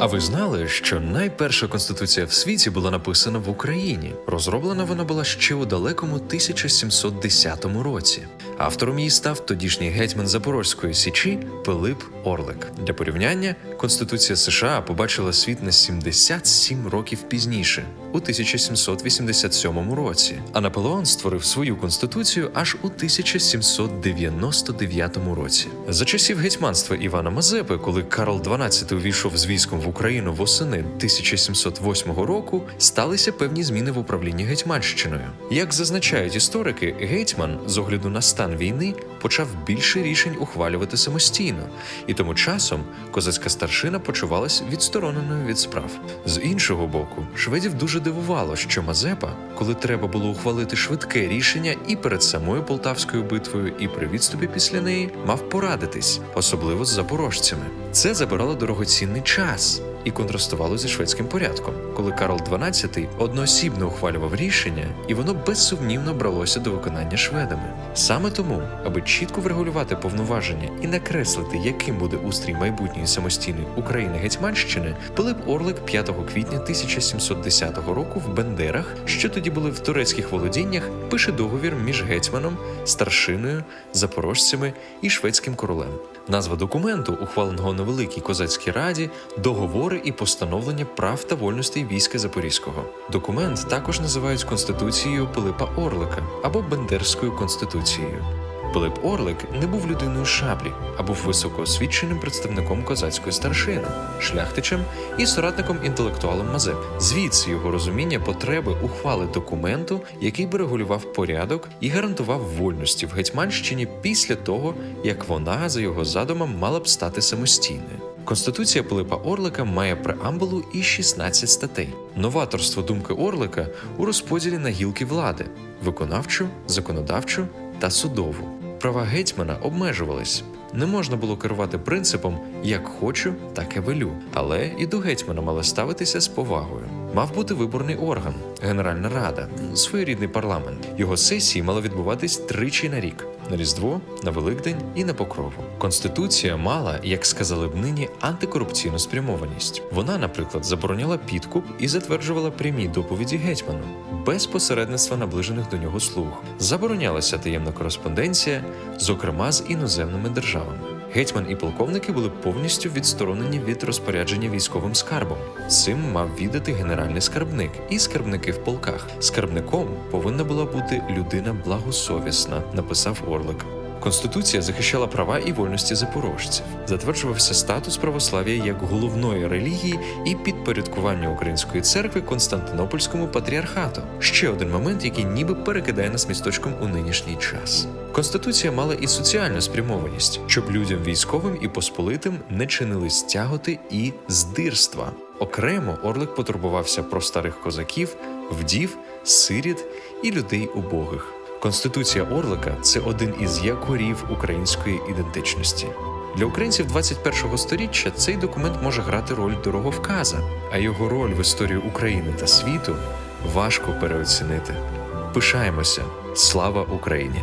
А ви знали, що найперша конституція в світі була написана в Україні? Розроблена вона була ще у далекому 1710 році. Автором її став тодішній гетьман Запорозької січі Пилип Орлик. Для порівняння Конституція США побачила світ на 77 років пізніше, у 1787 році. А Наполеон створив свою конституцію аж у 1799 році. За часів гетьманства Івана Мазепи, коли Карл XII увійшов з військом в Україну восени 1708 року, сталися певні зміни в управлінні Гетьманщиною. Як зазначають історики, гетьман з огляду на стан війни почав більше рішень ухвалювати самостійно, і тому часом козацька старшина почувалась відстороненою від справ. З іншого боку, шведів дуже дивувало, що Мазепа, коли треба було ухвалити швидке рішення і перед самою Полтавською битвою, і при відступі після неї, мав порадитись, особливо з запорожцями. Це забирало дорогоцінний час і контрастувало зі шведським порядком, коли Карл XII одноосібно ухвалював рішення, і воно безсумнівно бралося до виконання шведами. Саме тому, аби чітко врегулювати повноваження і накреслити, яким буде устрій майбутньої самостійної України Гетьманщини, Пилип Орлик 5 квітня 1710 року в Бендерах, що тоді були в турецьких володіннях, пише договір між гетьманом, старшиною, запорожцями і шведським королем. Назва документу, ухваленого на Великій козацькій раді, договори і постановлення прав та вольностей війська Запорізького. Документ також називають Конституцією Пилипа Орлика або Бендерською конституцією. Пилип Орлик не був людиною шаблі, а був високоосвіченим представником козацької старшини, шляхтичем і соратником інтелектуалом Мазеп. Звідси його розуміння потреби ухвали документу, який би регулював порядок і гарантував вольності в Гетьманщині після того, як вона за його задумом мала б стати самостійною. Конституція Пилипа Орлика має преамбулу і 16 статей. Новаторство думки Орлика у розподілі на гілки влади виконавчу, законодавчу та судову. Права гетьмана обмежувались. Не можна було керувати принципом як хочу, так і велю, але і до гетьмана мали ставитися з повагою. Мав бути виборний орган Генеральна Рада, своєрідний парламент. Його сесії мали відбуватись тричі на рік: на Різдво, на Великдень і на Покрову. Конституція мала, як сказали б нині, антикорупційну спрямованість. Вона, наприклад, забороняла підкуп і затверджувала прямі доповіді гетьману без посередництва наближених до нього слуг. Заборонялася таємна кореспонденція, зокрема з іноземними державами. Гетьман і полковники були повністю відсторонені від розпорядження військовим скарбом. Цим мав відати генеральний скарбник і скарбники в полках. Скарбником повинна була бути людина благосовісна, написав Орлик. Конституція захищала права і вольності запорожців, затверджувався статус православ'я як головної релігії і підпорядкування української церкви Константинопольському патріархату. Ще один момент, який ніби перекидає нас місточком у нинішній час. Конституція мала і соціальну спрямованість, щоб людям військовим і посполитим не чинили стяготи і здирства. Окремо Орлик потурбувався про старих козаків, вдів, сиріт і людей убогих. Конституція Орлика це один із якорів української ідентичності. Для українців 21-го сторіччя цей документ може грати роль дороговказа, а його роль в історії України та світу важко переоцінити. Пишаємося! Слава Україні!